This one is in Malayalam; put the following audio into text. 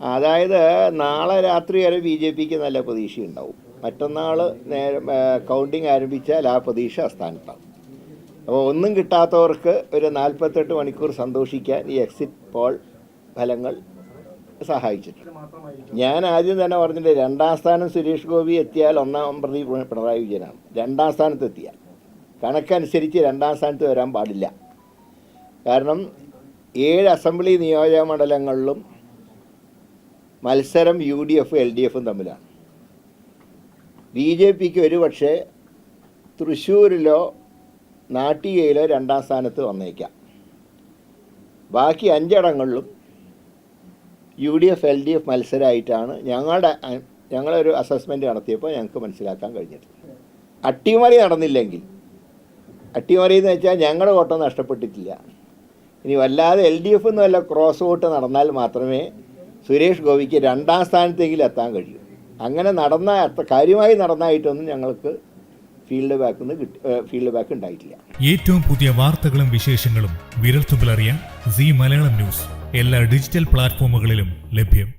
അതായത് നാളെ രാത്രി വരെ ബി ജെ പിക്ക് നല്ല പ്രതീക്ഷയുണ്ടാവും. മറ്റന്നാൾ നേരം കൗണ്ടിങ് ആരംഭിച്ചാൽ ആ പ്രതീക്ഷ അസ്ഥാനത്താവും അപ്പോൾ ഒന്നും കിട്ടാത്തവർക്ക് ഒരു നാൽപ്പത്തെട്ട് മണിക്കൂർ സന്തോഷിക്കാൻ ഈ എക്സിറ്റ് പോൾ ഫലങ്ങൾ സഹായിച്ചിട്ടുണ്ട്. ഞാൻ ആദ്യം തന്നെ പറഞ്ഞിട്ട് രണ്ടാം സ്ഥാനം സുരേഷ് ഗോപി എത്തിയാൽ ഒന്നാം പ്രതി പിണറായി വിജയനാണ്. രണ്ടാം സ്ഥാനത്ത് എത്തിയാൽ. കണക്കനുസരിച്ച് രണ്ടാം സ്ഥാനത്ത് വരാൻ പാടില്ല. കാരണം ഏഴ് അസംബ്ലി നിയോജക മണ്ഡലങ്ങളിലും മത്സരം U D F L D എഫും തമ്മിലാണ്. ബി ജെ പിക്ക് ഒരു പക്ഷേ തൃശ്ശൂരിലോ നാട്ടികയിലോ രണ്ടാം സ്ഥാനത്ത് വന്നേക്കാം. ബാക്കി അഞ്ചിടങ്ങളിലും U D F L D F മത്സരമായിട്ടാണ് ഞങ്ങളുടെ ഞങ്ങളൊരു അസസ്മെന്റ് നടത്തിയപ്പോൾ ഞങ്ങൾക്ക് മനസ്സിലാക്കാൻ കഴിഞ്ഞത്. അട്ടിമറി നടന്നില്ലെങ്കിൽ അട്ടിമറി എന്ന് വെച്ചാൽ ഞങ്ങളുടെ വോട്ടം നഷ്ടപ്പെട്ടിട്ടില്ല. ഇനി വല്ലാതെ എൽ ഡി എഫ് എന്ന് ക്രോസ് വോട്ട് നടന്നാൽ മാത്രമേ സുരേഷ് ഗോപിക്ക് രണ്ടാം സ്ഥാനത്തേക്കിൽ എത്താൻ കഴിയും. അങ്ങനെ നടന്ന കാര്യമായി നടന്നായിട്ടൊന്നും ഞങ്ങൾക്ക് ഫീൽഡ് ബാക്ക് ഫീൽഡ് ബാക്ക് ഉണ്ടായിട്ടില്ല. ഏറ്റവും പുതിയ വാർത്തകളും വിശേഷങ്ങളും വിരൽത്തുമ്പിൽ അറിയാൻ സി മലയാളം ന്യൂസ്. എല്ലാ ഡിജിറ്റൽ പ്ലാറ്റ്ഫോമുകളിലും ലഭ്യം.